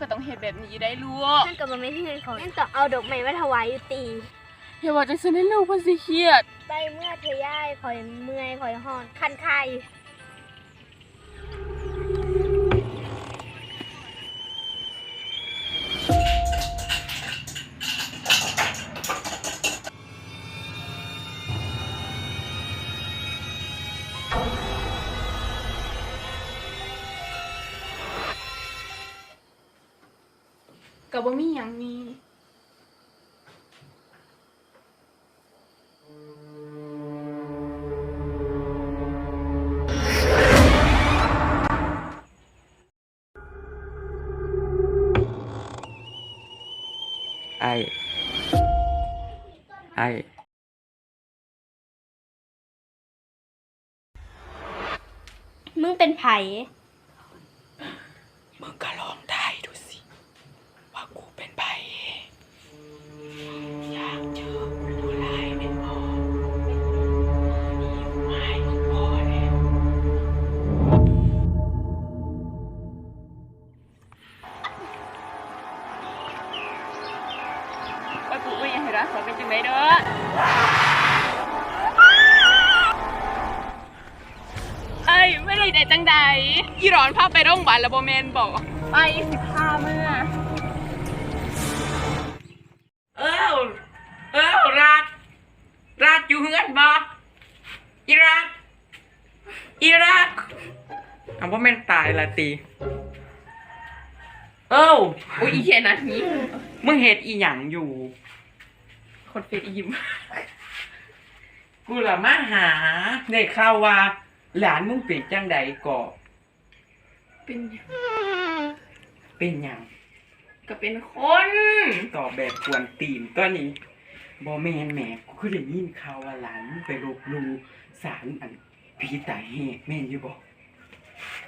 ก็ต้องเฮ็ดแบบนี้ได้ลูกนั่นก็บ่แม่นเฮือนของนั่นต้องเอาดอกไม้มาถวายอยู่ตีอย่าว่าจังซั่นให้ลูกเพิ่นสิเครียดไปเมื่อเธอย่ายข่อยเมื่อยข่อยฮ้อนคันไข่ บ่มีหยังนี่ไอ้ไอ้มึงเป็นไผ ว่ากูบ่อยากให้รักเขาเป็นจังไดเด้อไอ้ไม่ได้ได้จังใดอีร้อนพาไปโรงพยาบาลแล้วบ่แม่นบ่ไปสิพาเมื่อเอ้าเอ้าราดราดอยู่เฮือนบ่อีราดอีราดเอาว่าแม่นตายละตี เอ้าอุ้ยอีเขียนนาทีมึงเห็ดอีหยังอยู่ คนเฟซอียิ้มกูละมาหาได้ข่าวว่า หลานมึงเป็นจังใดก่อเป็นหยังเป็นหยังก็เป็นคนตอบแบบกวนตีนก็นี้บอแมนแหมกูคือได้ยินข่าวว่าหลานมึงไปลบหลูสารอันผีตายแหกแม่นอยู่บอก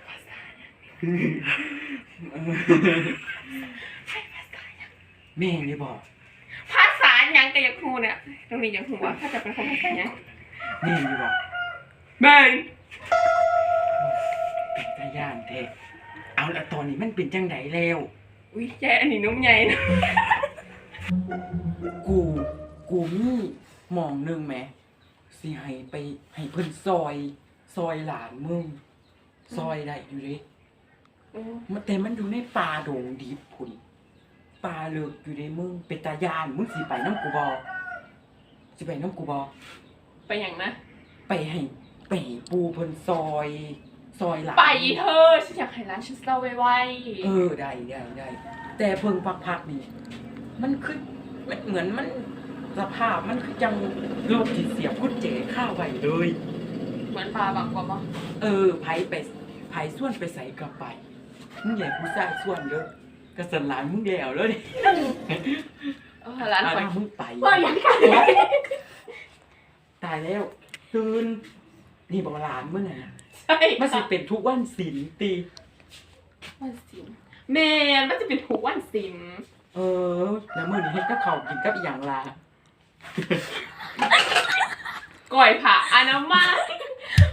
ภาษาหยังเออ แม่นอยู่บอกภาษาหยังก็อยากฮู้เนี่ยตรงนี้อยากฮู้ว่าถ้าจะเป็นคนภาษาหยังแม่นอยู่บอกแม่นเป็นตาย่านแท้เอาละตอนนี้มันเป็นจังใดแล้ว อุ้ยแกอันนี้นุ่มใหญ่นะกูกูมีหมองหนึงแหมสิให้ไปให้เพิ่นซอย ซอยหลานมึง ซอยได้อยู่เด้โอ้ มันแต่มันอยู่ในป่าดงดิบพุ่นป่าเลิกอยู่ในมึงเป็นตาย่านมึงสิไปน้ำกูบอสิไปน้ำกูบอไปหยังนะ ไปให้ไปให้ปูเพิ่นซอย ซอยหลานไปเธอฉันอยากให้ร้านฉันเศร้าไวเออได้ได้ได้แต่เพิ่งพักๆนี่มันคือมันเหมือนมันสภาพมันคือจังรถที่เสียบกุญแจข้าไว้เลย ๆเหมือนปลาบักกว่าปะ เออไผไปไผส่วนไปใส่กระไป มึงใหญ่ผู้ชายส่วนเด้อกระสันหลานมึงแล้วเลยเออร้านเอาข่อยล่ะมึงไปบ่อยากกันตายแล้ว ตื่นนี่บอกหลานมึงอะใช่มันสิเป็นทุกวันศิลตีวันสินแมนมันจะเป็นทุกวันสินเออแล้วมื้อนี้เฮ็ดกับข้าวกินกับอีหยังล่ะก่อยผ่าอนามัย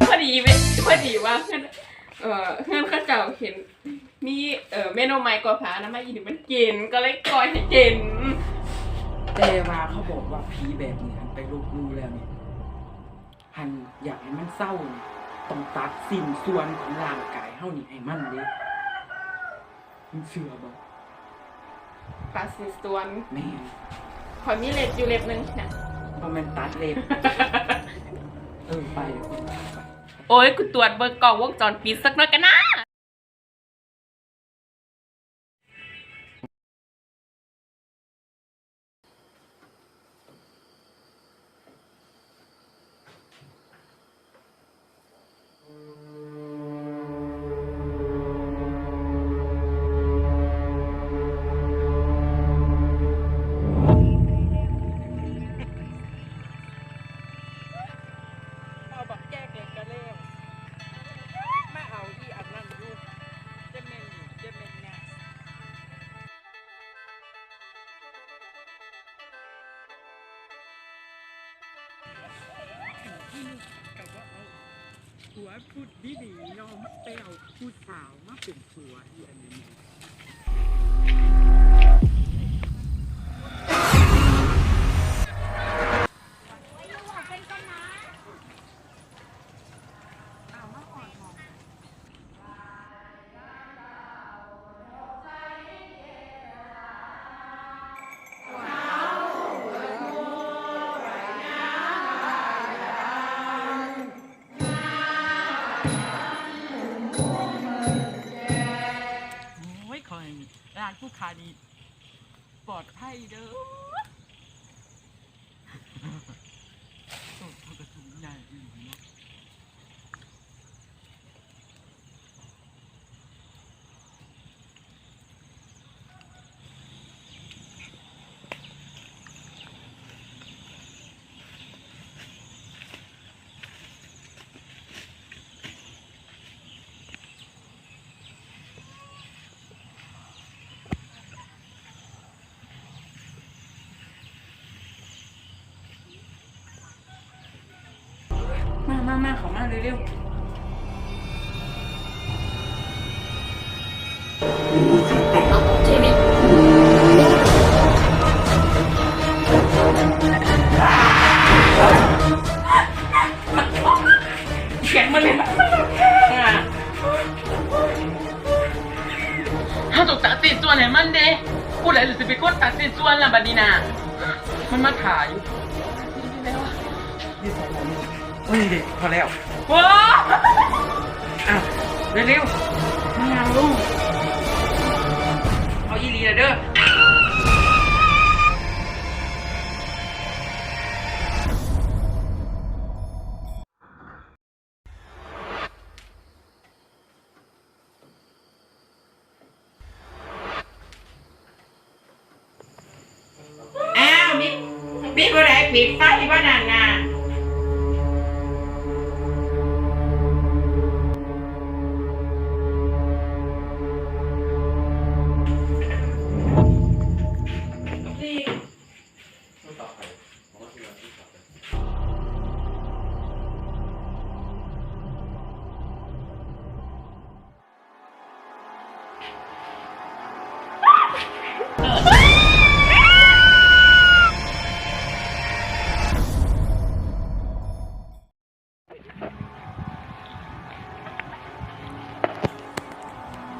พอดีไหมพอดีว่าเพื่อนเออเพื่อนเข้าเจ้าเห็น มีเออเมนูใหม่ก่อยผ่าอนามัยอีนี่มันกินก็เลยก่อยให้กินแต่ว่าเขาบอกว่าผีแบบนี้หันไปลบลูแล้วนี่หันอยากให้มันเศร้านี่ต้องตัดสิ่งส่วนของร่างกายเฮานี่ให้มันเด้มึงเชื่อบ่ปลาสิสวนแม่นขอยมีเล็บอยู่เล็บหนึงเนี่ยบ่แม่นตัดเล็บเออไปเดี๋ยวคุณไป โอ้ยกูตรวจเบอร์กล่องวงจรปิดสักหน่อยกันนะ กับว่าเอาผัวพูดดีๆเน้องไปเอาผู้สาวมาเป็นผัวอย่างนี้ มามามาเขามาเร็วๆเขียนมาเลยอะถ้าตกตัดสินส่วนไหนมันเด้พูดอะไรหรือจะไปกดตัดสินส่วนล่ะบัดนี้นะมันมาถ่ายอยู่นี่สองโมงโอ้ยเด็กพอแล้วว้าอ้าวเร็วๆไม่เอาลูกเอาอีหลีนะเด้ออ้าวบิ๊กบิ๊กบ่ได้ปิดไฟบ่นานน่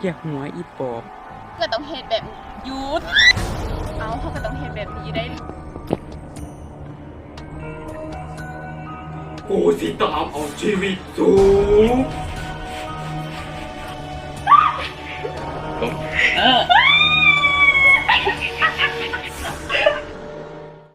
อยากหัวอีปอบก็ต้องเฮ็ดแบบหยุดเอาเขาก็ต้องเฮ็ดแบบนี้ได้ กูสิตามเอาชีวิตสูง